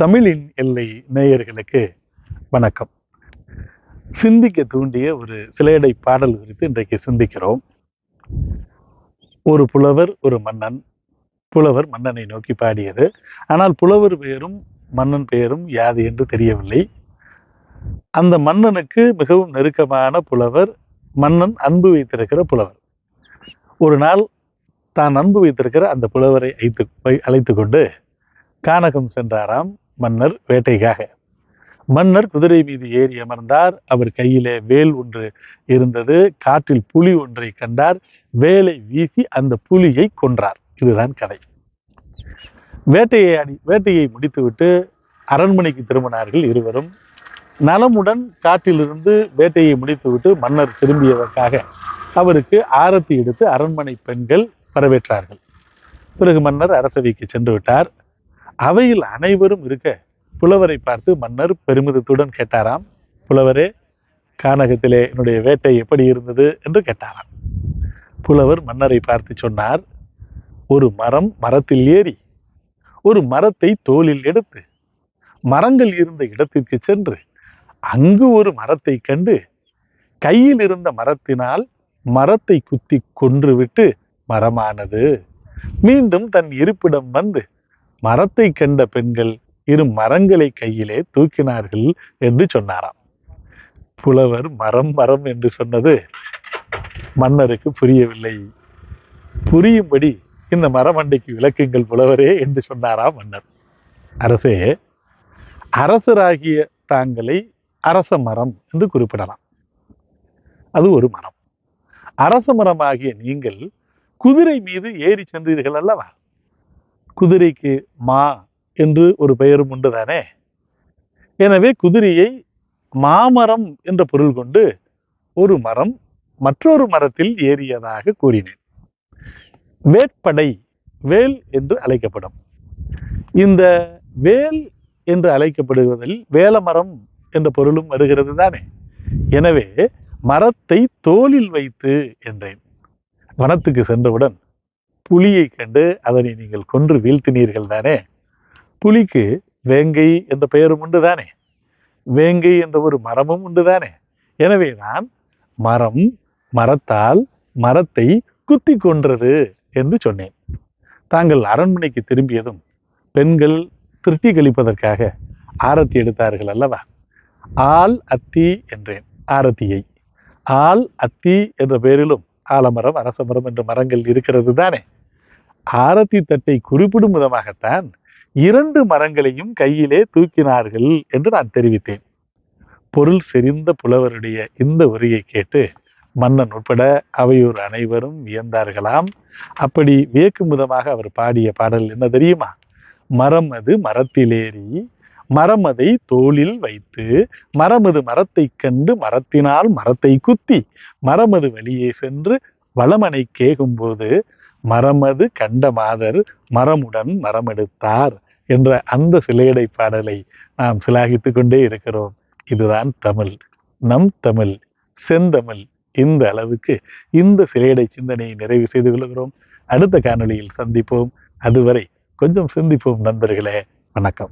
தமிழின் எல்லை நேயர்களுக்கு வணக்கம். சிந்திக்க தூண்டிய ஒரு சிலையடை பாடல் குறித்து இன்றைக்கு சிந்திக்கிறோம். ஒரு புலவர் ஒரு மன்னன். புலவர் மன்னனை நோக்கி பாடியது. ஆனால் புலவர் பெயரும் மன்னன் பெயரும் யாது என்று தெரியவில்லை. அந்த மன்னனுக்கு மிகவும் நெருக்கமான புலவர் மன்னன் அன்பு வைத்திருக்கிற புலவர். ஒரு நாள் தான் அன்பு வைத்திருக்கிற அந்த புலவரை அழைத்து அழைத்து கொண்டு கானகம் சென்றாராம். மன்னர் வேட்டைக்காக. மன்னர் குதிரை மீது ஏறி அமர்ந்தார். அவர் கையிலே வேல் ஒன்று இருந்தது. காற்றில் புலி ஒன்றை கண்டார். வேலை வீசி அந்த புலியை கொன்றார். இதுதான் கதை. வேட்டையை அடி வேட்டையை முடித்துவிட்டு அரண்மனைக்கு திரும்பினார்கள் இருவரும். நலமுடன் காட்டிலிருந்து வேட்டையை முடித்துவிட்டு மன்னர் திரும்பியதற்காக அவருக்கு ஆரத்தி எடுத்து அரண்மனை பெண்கள் வரவேற்றார்கள். பிறகு மன்னர் அரசவைக்கு சென்று விட்டார். அவையில் அனைவரும் இருக்க புலவரை பார்த்து மன்னர் பெருமிதத்துடன் கேட்டாராம் புலவரே கானகத்திலே என்னுடைய வேட்டை எப்படி இருந்தது? என்று கேட்டாராம். புலவர் மன்னரை பார்த்து சொன்னார் ஒரு மரம் மரத்தில் ஏறி ஒரு மரத்தை தோளில் எடுத்து மரங்கள் இருந்த இடத்திற்கு சென்று அங்கு ஒரு மரத்தை கண்டு கையில் இருந்த மரத்தினால் மரத்தை குத்தி கொன்றுவிட்டு மரமானது. மீண்டும் தன் இருப்பிடம் வந்து மரத்தை கண்ட பெண்கள் இரு மரங்களை கையிலே தூக்கினார்கள் என்று சொன்னாராம். புலவர் மரம் மரம் என்று சொன்னது மன்னருக்கு புரியவில்லை. புரியும்படி இந்த மரமண்டைக்கு விளக்குங்கள் புலவரே என்று சொன்னாராம் மன்னர். அரசே அரசராகிய தாங்களை அரச மரம் என்று குறிப்பிடலாம். அது ஒரு மரம். அரச மரமாகிய நீங்கள் குதிரை மீது ஏறி சென்றீர்கள் அல்லவா? குதிரைக்கு மா என்று ஒரு பெயரும் உண்டுதானே? எனவே குதிரையை மாமரம் என்ற பொருள் கொண்டு ஒரு மரம் மற்றொரு மரத்தில் ஏறியதாக கூறினேன். வேட்படை வேல் என்று அழைக்கப்படும். இந்த வேல் என்று அழைக்கப்படுவதில் வேலமரம் என்ற பொருளும் வருகிறது தானே? எனவே மரத்தை தோளில் வைத்து என்றேன். வனத்துக்கு சென்றவுடன் புலியை கண்டு அதனை நீங்கள் கொன்று வீழ்த்தினீர்கள் தானே? புலிக்கு வேங்கை என்ற பெயரும் உண்டு தானே? வேங்கை என்ற ஒரு மரமும் உண்டு தானே? எனவே நான் மரம் மரத்தால் மரத்தை குத்தி கொன்றது என்று சொன்னேன். தாங்கள் அரண்மனைக்கு திரும்பியதும் பெண்கள் திருட்டி கழிப்பதற்காக ஆரத்தி எடுத்தார்கள் அல்லவா? ஆள் அத்தி என்றேன் ஆரத்தியை. ஆள் அத்தி என்ற பெயரிலும் ஆலமரம் அரசமரம் என்ற மரங்கள் இருக்கிறது தானே? ஆரத்தி தட்டை குறிப்பிடும் விதமாகத்தான் இரண்டு மரங்களையும் கையிலே தூக்கினார்கள் என்று நான் தெரிவித்தேன். பொருள் செறிந்த புலவருடைய இந்த உரையை கேட்டு மன்னன் உட்பட அவையூர் அனைவரும் வியந்தார்களாம். அப்படி வியக்கும் விதமாக அவர் பாடிய பாடல் என்ன தெரியுமா? மரம் அது மரத்திலேறி மரம் அதை தோளில் வைத்து மரமது மரத்தை கண்டு மரத்தினால் மரத்தை குத்தி மரமது வெளியே சென்று வளமனை கேகும்போது மரமது கண்ட மாதர் மரமுடன் மரமெடுத்தார் என்ற அந்த சிலையடை பாடலை நாம் சிலாகித்து கொண்டே இருக்கிறோம். இதுதான் தமிழ். நம் தமிழ் செந்தமிழ் இந்த அளவுக்கு இந்த சிலையடை சிந்தனையை நிறைவு செய்து கொள்கிறோம். அடுத்த காணொளியில் சந்திப்போம். அதுவரை கொஞ்சம் சிந்திப்போம் நண்பர்களே. வணக்கம்.